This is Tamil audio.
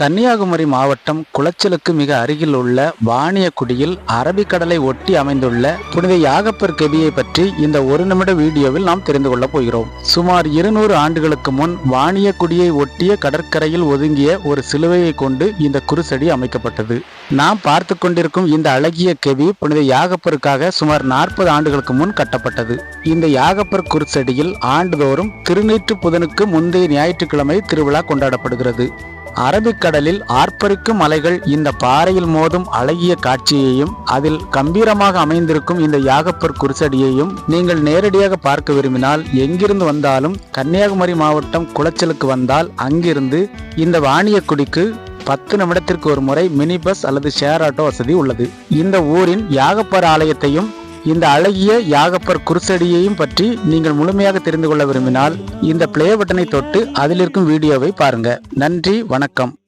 கன்னியாகுமரி மாவட்டம் குளச்சலுக்கு மிக அருகில் உள்ள வாணியக்குடியில் அரபிக்கடலை ஒட்டி அமைந்துள்ள புனித யாகப்பர் கெபியை பற்றி இந்த ஒரு நிமிட வீடியோவில் நாம் தெரிந்து கொள்ளப் போகிறோம். சுமார் இருநூறு ஆண்டுகளுக்கு முன் வாணியக்குடியை ஒட்டிய கடற்கரையில் ஒதுங்கிய ஒரு சிலுவையை கொண்டு இந்த குருசடி அமைக்கப்பட்டது. நாம் பார்த்து கொண்டிருக்கும் இந்த அழகிய கெபி புனித யாகப்பருக்காக சுமார் நாற்பது ஆண்டுகளுக்கு முன் கட்டப்பட்டது. இந்த யாகப்பர் குருசடியில் ஆண்டுதோறும் திருநீற்று புதனுக்கு முந்தைய ஞாயிற்றுக்கிழமை திருவிழா கொண்டாடப்படுகிறது. அரபிக்கடலில் ஆர்ப்பரிக்கும் அலைகள் இந்த பாறையில் மோதும் அழகிய காட்சியையும் அதில் கம்பீரமாக அமைந்திருக்கும் இந்த யாகப்பர் குருசடியையும் நீங்கள் நேரடியாக பார்க்க விரும்பினால் எங்கிருந்து வந்தாலும் கன்னியாகுமரி மாவட்டம் குளச்சலுக்கு வந்தால் அங்கிருந்து இந்த வாணியக்குடிக்கு பத்து நிமிடத்திற்கு ஒரு முறை மினி பஸ் அல்லது ஷேர் ஆட்டோ வசதி உள்ளது. இந்த ஊரின் யாகப்பர் ஆலயத்தையும் இந்த அழகிய யாகப்பர் குருசடியையும் பற்றி நீங்கள் முழுமையாக தெரிந்து கொள்ள விரும்பினால் இந்த பிளே பட்டனை தொட்டு அதில் இருக்கும் வீடியோவை பாருங்க. நன்றி வணக்கம்.